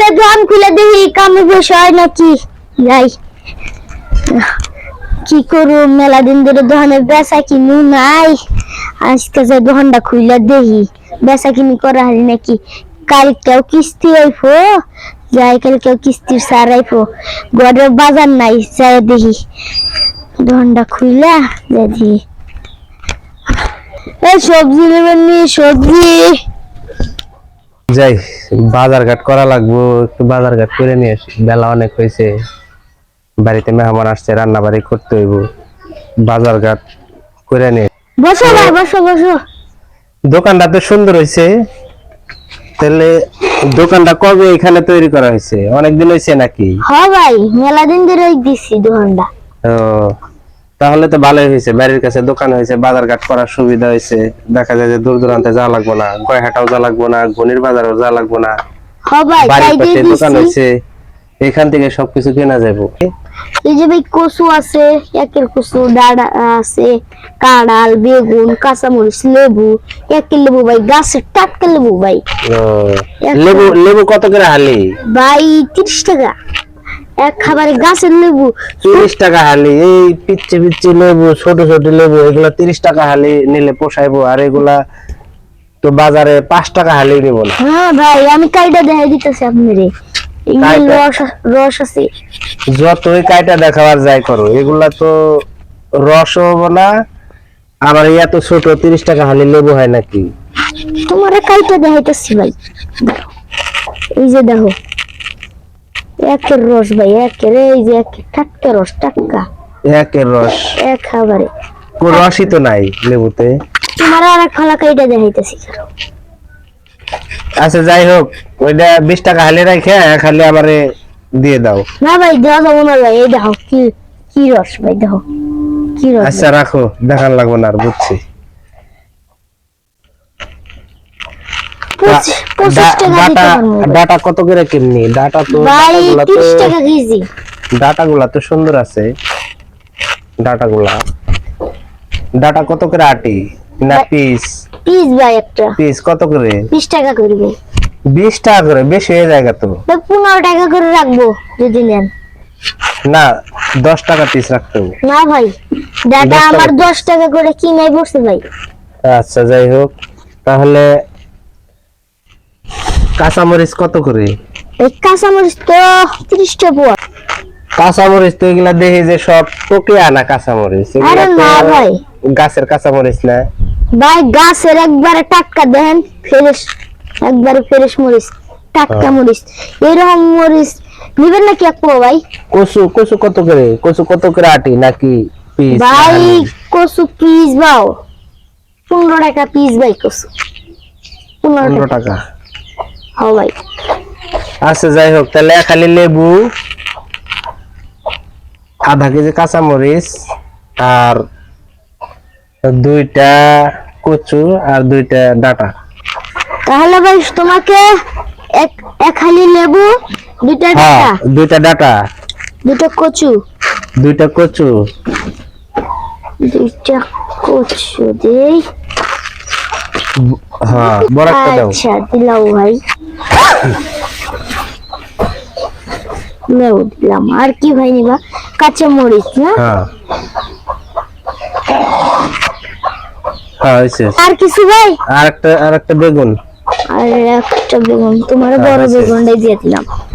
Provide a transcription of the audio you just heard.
যে দোকান খুলে দেখি কামে বসে হয় নাকি? যাই। কি করু মেলা দিন ধরে দোকানে বেচা কিনু নাই। আজকে যে দোকানটা খুলে দেখি, বেচা কিনি করা হয় নাকি? কালকেও কিস্তি আইফো যাই কালকেও কিস্তির সার আইফো ঘরে বাজার নাই, যাই দেখি। দোকানটা খুইলা দেখি। এই সবজি নেবেন সবজি। যাই বাজার ঘাট করা লাগবো একটু বাজার ঘাট করে নিয়ে আসি। বেলা অনেক হয়েছে বাড়িতে মেহমান আসছে রান্না বাড়ি করতে হইব। বাজার ঘাট করে নিয়ে বসো ভাই বসো বসো। দোকানটা তো সুন্দর হয়েছে তাহলে দোকানটা কবে এখানে তৈরি করা হয়েছে অনেকদিন হয়েছে নাকি? হ ভাই মেলা দিন ধরে দিছি দোকানটা। ও তাহলে তো ভালোই হয়েছে। বাড়ির কাছে দোকান হয়েছে বাজার ঘাট করার সুবিধা হয়েছে। দেখা যায় যে দূর দূরান্তে যাওয়া লাগবো না গয়হাটাও যাওয়া লাগবো না গনির বাজারও যাওয়া লাগবো না। বাড়ির পাশে দোকান হয়েছে এখান থেকে সবকিছু কেনা যাব। এই যে ভাই কচু আছে একের কচু ডাড়া আছে কাঁড়াল বেগুন কাঁচামরিচ লেবু একের লেবু ভাই গাছের টাটকা লেবু ভাই। লেবু লেবু কত করে হালি? ভাই তিরিশ টাকা। এক খাবারে গাছের লেবু। তিরিশ টাকা হালি এই পিচ্ছে পিচ্ছে লেবু ছোট ছোট লেবু এগুলা তিরিশ টাকা হালি নিলে পোষাইবো আর এগুলা তো বাজারে পাঁচ টাকা হালি নিব না। হ্যাঁ ভাই আমি কাইটা দেখাই দিতেছি এগুলো কাইটা? রস রস আছে। যতই কাইটা দেখাবার যাই করো এগুলা তো রসও হব না আবার এত ছোট তিরিশ টাকা হালি লেবু হয় নাকি? তোমার কাইটা দেখাইতেছি ভাই। এই যে দেখো একের রস ভাই একের এই যে একের টাটকা রস টাটকা। একের রস। এক খাবারে। কোন রসই তো নাই লেবুতে। তোমার আর এক খালা কাইটা দেখাইতেছি আচ্ছা যাই হোক ওইটা বিশ টাকা হালি রাখে খালি আমারে দিয়ে দাও। না ভাই দেওয়া যাব না ভাই এই দেখো কি কি রস ভাই দেখো কি রস আচ্ছা রাখো দেখান লাগবো না আর বুঝছি। দিতে ডাটা ডাটা কত করে কিননি? ডাটা তো টাকা কেজি। ডাটাগুলা তো সুন্দর আছে। ডাটাগুলা ডাটা কত করে আটি? না পিস? পিস ভাই একটা। পিস কত করে? বিশ টাকা করবে বিশ টাকা করে? বেশি হয়ে যায় তো। ভাই পনেরো টাকা করে রাখব যদি নেন। না দশ টাকা পিস রাখতে হবে। না ভাই ডাটা আমার piece। দশ টাকা করে কিনাই পড়ছে ভাই। আচ্ছা যাই হোক। তাহলে কাঁচামরিচ কত করে? এই কাঁচামরিচ তো তিরিশ টাকা পোয়া কাঁচামরিচ তো এগুলা দেখি যে সব তোকে আনা কাঁচামরিচ। আরে না ভাই। গাছের কাঁচামরিচ না? ভাই গাছের একবারে টাটকা দেখেন ফ্রেশ একবারে ফ্রেশ মরিচ টাটকা হ্যাঁ। মরিচ। এরকম মরিচ নিবেন নাকি এক পোয়া ভাই? কচু কচু কত করে? কচু কত করে আটি নাকি পিস ভাই কচু পিস বাও পনেরো টাকা পিস ভাই কচু। পনেরো টাকা। হ্যাঁ ভাই আচ্ছা যাই হোক তাহলে খালি লেবু আধা কেজি কাঁচামরিচ আর দুইটা কচু আর দুইটা ডাটা। তাহলে ভাই তোমাকে এক এক হালি লেবু দুইটা হ্যাঁ ডাটা। দুইটা ডাটা। দুটো কচু। দুইটা কচু। দুইটা কচু দেই। হ্যাঁ বড় একটা দাও। আচ্ছা দিলাম ভাই। দিলাম আর কি ভাই বা? কাঁচা মরিচ না? হ্যাঁ। হ্যাঁ আর কিছু ভাই? আর একটা আর একটা বেগুন। আর একটা বেগুন। তোমার হ্যাঁ, বড় বেগুনটাই দিয়ে দিলাম।